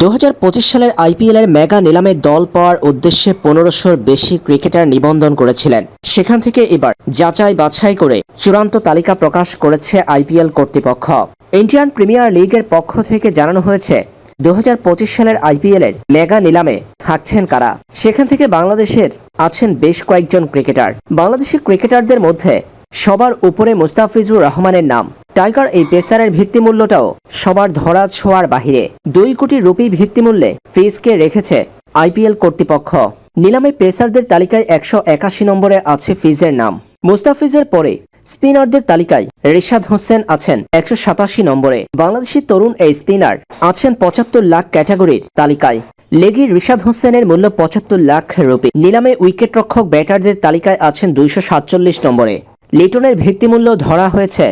দু হাজার পঁচিশ সালের আইপিএলের মেগা নিলামে দল পাওয়ার উদ্দেশ্যে পনেরোশোর বেশি ক্রিকেটার নিবন্ধন করেছিলেন। সেখান থেকে এবার যাচাই বাছাই করে চূড়ান্ত তালিকা প্রকাশ করেছে আইপিএল কর্তৃপক্ষ। ইন্ডিয়ান প্রিমিয়ার লিগের পক্ষ থেকে জানানো হয়েছে দু হাজার পঁচিশ সালের আইপিএলের মেগা নিলামে থাকছেন কারা। সেখান থেকে বাংলাদেশের আছেন বেশ কয়েকজন ক্রিকেটার। বাংলাদেশি ক্রিকেটারদের মধ্যে সবার উপরে মুস্তাফিজুর রহমানের নাম। টাইগার এই পেসারের ভিত্তিমূল্যটাও সবার ধরা ছোঁয়ার বাহিরে। দুই কোটি রুপি ভিত্তিমূল্যে ফিজকে রেখেছে আইপিএল কর্তৃপক্ষ। নিলামে পেসারদের তালিকায় একশো একাশি নম্বরে আছে ফিজের নাম। মুস্তাফিজের পরে স্পিনারদের তালিকায় রিশাদ হোসেন আছেন একশো সাতাশি নম্বরে। বাংলাদেশি তরুণ এই স্পিনার আছেন পঁচাত্তর লাখ ক্যাটাগরির তালিকায়। লেগি রিশাদ হোসেনের মূল্য পঁচাত্তর লাখ রুপি। নিলামে উইকেটরক্ষক ব্যাটারদের তালিকায় আছেন দুইশো সাতচল্লিশ নম্বরে। লিটনের ভিত্তিমূল্য ধরা হয়েছে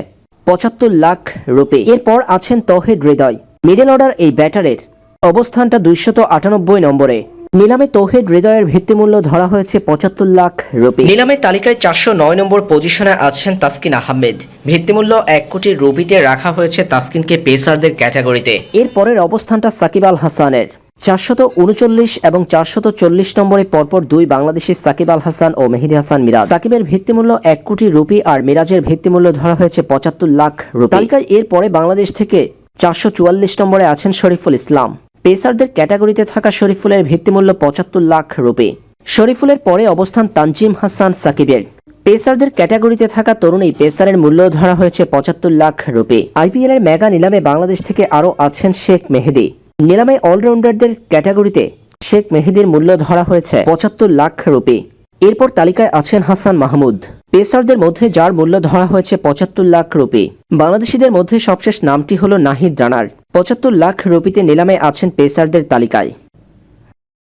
পঁচাত্তর লাখ রুপি। এরপর আছেন তহিদ হৃদয়। মিডল অর্ডার এই ব্যাটারের অবস্থানটা দুইশত আটানব্বই নম্বরে। নিলামে তৌহিদ হৃদয়ের ভিত্তিমূল্য ধরা হয়েছে পঁচাত্তর লাখ রুপি। নিলামের তালিকায় চারশো নয় নম্বর পজিশনে আছেন তাসকিন আহমেদ। ভিত্তিমূল্য এক কোটি রুপিতে রাখা হয়েছে তাসকিনকে পেসারদের ক্যাটাগরিতে। এর পরের অবস্থানটা সাকিব আল হাসানের। চারশত উনচল্লিশ এবং চারশত চল্লিশ নম্বরে পরপর দুই বাংলাদেশি সাকিব আল হাসান ও মেহেদি হাসান মিরাজ। সাকিবের ভিত্তিমূল্য এক কোটি রুপি আর মিরাজের ভিত্তিমূল্য ধরা হয়েছে পঁচাত্তর লাখ রুপি। তালিকায় এর পরে বাংলাদেশ থেকে চারশো চুয়াল্লিশ নম্বরে আছেন শরীফুল ইসলাম। পেসারদের ক্যাটাগরিতে থাকা শরীফুলের ভিত্তিমূল্য পঁচাত্তর লাখ রুপি। শরীফুলের পরে অবস্থান তানজিম হাসান সাকিবের। পেসারদের ক্যাটাগরিতে থাকা তরুণী পেসারের মূল্য ধরা হয়েছে পঁচাত্তর লাখ রুপি। আইপিএল এর মেগা নিলামে বাংলাদেশ থেকে আরও আছেন শেখ মেহেদি। নিলামে অলরাউন্ডারদের ক্যাটাগরিতে শেখ মেহেদির মূল্য ধরা হয়েছে পঁচাত্তর লাখ রুপি। এরপর তালিকায় আছেন হাসান মাহমুদ। পেসারদের মধ্যে যার মূল্য ধরা হয়েছে পঁচাত্তর লাখ রুপি। বাংলাদেশিদের মধ্যে সবশেষ নামটি হল নাহিদ রানার। পঁচাত্তর লাখ রুপিতে নিলামে আছেন পেসারদের তালিকায়।